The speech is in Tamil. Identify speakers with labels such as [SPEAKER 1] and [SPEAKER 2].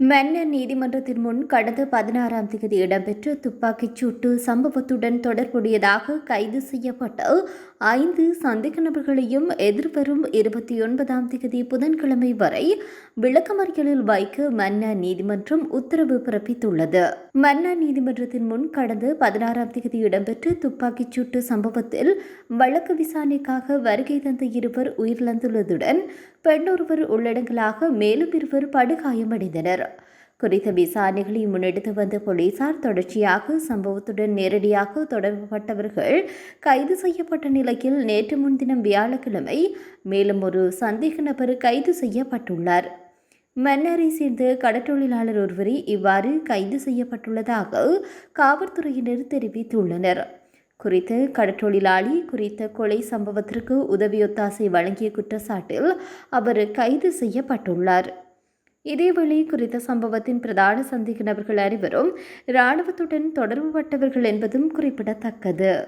[SPEAKER 1] மன்னர் நீதிமன்றத்தின் முன் கடந்த பதினாறாம் தேதி இடம்பெற்ற துப்பாக்கிச் சூட்டு சம்பவத்துடன் தொடர்புடையதாக கைது செய்யப்பட்ட ஐந்து சந்தேக நபர்களையும் எதிர்வரும் இருபத்தி ஒன்பதாம் தேதி புதன்கிழமை வரை விளக்கமறியலில் வைக்க மன்னர் நீதிமன்றம் உத்தரவு பிறப்பித்துள்ளது. மன்னர் நீதிமன்றத்தின் முன் கடந்த பதினாறாம் தேதி இடம்பெற்ற துப்பாக்கிச் சூட்டு சம்பவத்தில் வழக்கு விசாரணைக்காக வருகை தந்த இருவர் உயிரிழந்துள்ளதுடன் பெண்ணொருவர் உள்ளடங்கலாக மேலும் இருவர் படுகாயமடைந்தனர். குறித்த விசாரணைகளை முன்னெடுத்து வந்த போலீசார் தொடர்ச்சியாக சம்பவத்துடன் நேரடியாக தொடர்புபட்டவர்கள் கைது செய்யப்பட்ட நிலையில் நேற்று முன்தினம் வியாழக்கிழமை மேலும் ஒரு சந்தேக நபர் கைது செய்யப்பட்டுள்ளார். மன்னரை சேர்ந்த கடற்றொழிலாளர் ஒருவரை இவ்வாறு கைது செய்யப்பட்டுள்ளதாக காவல்துறையினர் தெரிவித்துள்ளனர். குறித்து கடற்றொழிலாளி குறித்த கொலை சம்பவத்திற்கு உதவியொத்தாசை வழங்கிய குற்றச்சாட்டில் அவர் கைது செய்யப்பட்டுள்ளார். இதேவேளை குறித்த சம்பவத்தின் பிரதான சந்தேக நபர்கள் அனைவரும் இராணுவத்துடன் தொடர்புபட்டவர்கள் என்பதும் குறிப்பிடத்தக்கது.